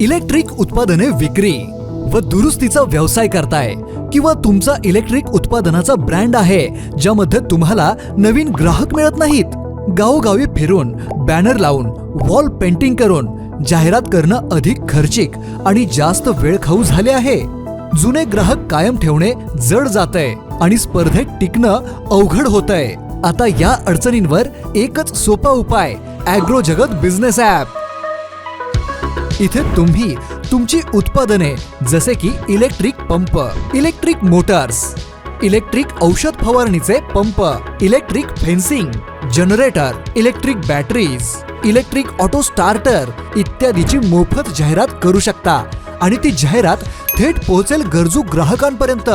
Electric उत्पादने विक्री व दुरुस्तीचा व्यवसाय करताय किंवा तुमचा इलेक्ट्रिक उत्पादनाचा ब्रँड आहे ज्यामध्ये तुम्हाला नवीन ग्राहक मिळत नाहीत. गावोगावी फिरून बॅनर लावून वॉल पेंटिंग करून जाहिरात करणं अधिक खर्चिक आणि जास्त वेळखाऊ झाले आहे. जुने ग्राहक कायम ठेवणे जड जातंय आणि स्पर्धेत टिकणं अवघड होतंय. आता या अडचणींवर एकच सोपा उपाय अॅग्रो जगत बिझनेस ॲप. इथे तुम्ही तुमची उत्पादने जसे की electric pump electric motors electric औषध फवारणीचे pump electric fencing generator electric batteries electric auto starter इत्यादीची मोफत जाहिरात करू शकता. आणि ती जाहिरात थेट पोहोचेल गरजू ग्राहकांपर्यंत.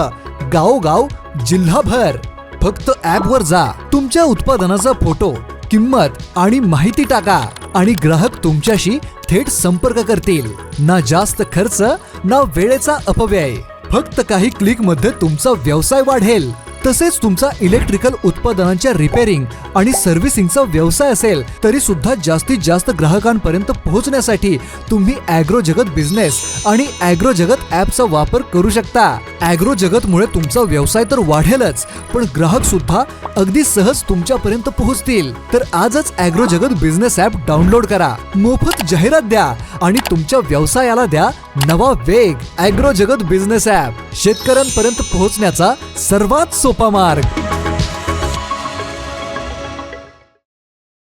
गावोगाव जिल्हाभर. फक्त ॲपवर जा. तुमच्या उत्पादनाचा फोटो किंमत आणि माहिती टाका. आणि ग्राहक तुमच्याशी थेट संपर्क करतील. ना जास्त खर्च ना वेळेचा अपव्यय. फक्त काही क्लिकमध्ये तुमचा व्यवसाय वाढेल. तसेच तुमचा इलेक्ट्रिकल उत्पादनांच्या रिपेअरिंग आणि सर्व्हिसिंगचा व्यवसाय असेल तरी सुद्धा जास्तीत जास्त ग्राहकांपर्यंत पोहोचण्यासाठी तुम्ही ॲग्रो जगत बिझनेस आणि ॲग्रो जगत ॲपचा वापर करू शकता. ॲग्रो जगतमुळे तुमचा व्यवसाय तर वाढेलच पण ग्राहक सुद्धा अगदी सहज तुमच्यापर्यंत पोहोचतील. तर आजच ॲग्रो जगत बिझनेस ॲप डाउनलोड करा. मोफत जाहिरात द्या आणि तुमच्या व्यवसायाला द्या नवा वेग. ॲग्रो जगत बिझनेस ॲप. शेतकऱ्यांपर्यंत पोहोचण्याचा सर्वात सोपा मार्ग.